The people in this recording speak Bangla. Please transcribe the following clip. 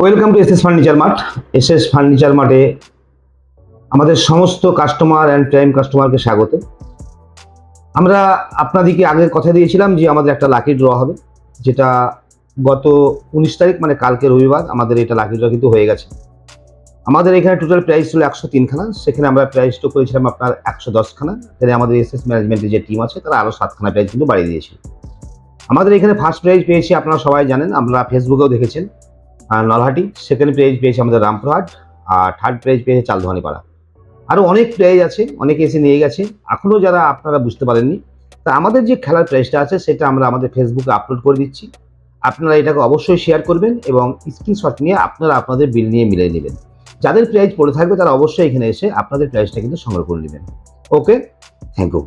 Welcome to S S furniture mart S S furniture মার্টে আমাদের সমস্ত কাস্টমার অ্যান্ড প্রাইম কাস্টমারকে স্বাগত আমরা আপনাদেরকে আগে কথা দিয়েছিলাম যে আমাদের একটা লাকি ড্র হবে, যেটা গত উনিশ তারিখ মানে কালকে রবিবার, আমাদের এটা লাকি ড্র কিন্তু হয়ে গেছে। আমাদের এখানে টোটাল প্রাইস ছিল একশো তিনখানা সেখানে আমরা প্রাইসটা করেছিলাম আপনার একশো দশখানা এখানে আমাদের এস এস ম্যানেজমেন্টের যে টিম আছে, তারা আরও সাতখানা প্রাইস কিন্তু বাড়িয়ে দিয়েছিল আমাদের এখানে ফার্স্ট প্রাইজ পেয়েছি, আপনারা সবাই জানেন আমরা ফেসবুকেও দেখেছেন। নলহাটি সেকেন্ড প্রাইজ পেয়েছে আমাদের রামপুরহাট, আর থার্ড প্রাইজ পেয়েছে চালধোয়ানিপাড়া। আরও অনেক প্রাইজ আছে, অনেকে এসে নিয়ে গেছে। এখনও যারা আপনারা বুঝতে পারেননি, তা আমাদের যে খেলার প্রাইজটা আছে, সেটা আমরা আমাদের ফেসবুকে আপলোড করে দিচ্ছি। আপনারা এটাকে অবশ্যই শেয়ার করবেন এবং স্ক্রিনশট নিয়ে আপনারা আপনাদের বিল নিয়ে মিলিয়ে নেবেন। যাদের প্রাইজ পড়ে থাকবে, তারা অবশ্যই এখানে এসে আপনাদের প্রাইজটা কিন্তু সংগ্রহ করে নেবেন। Okay thank you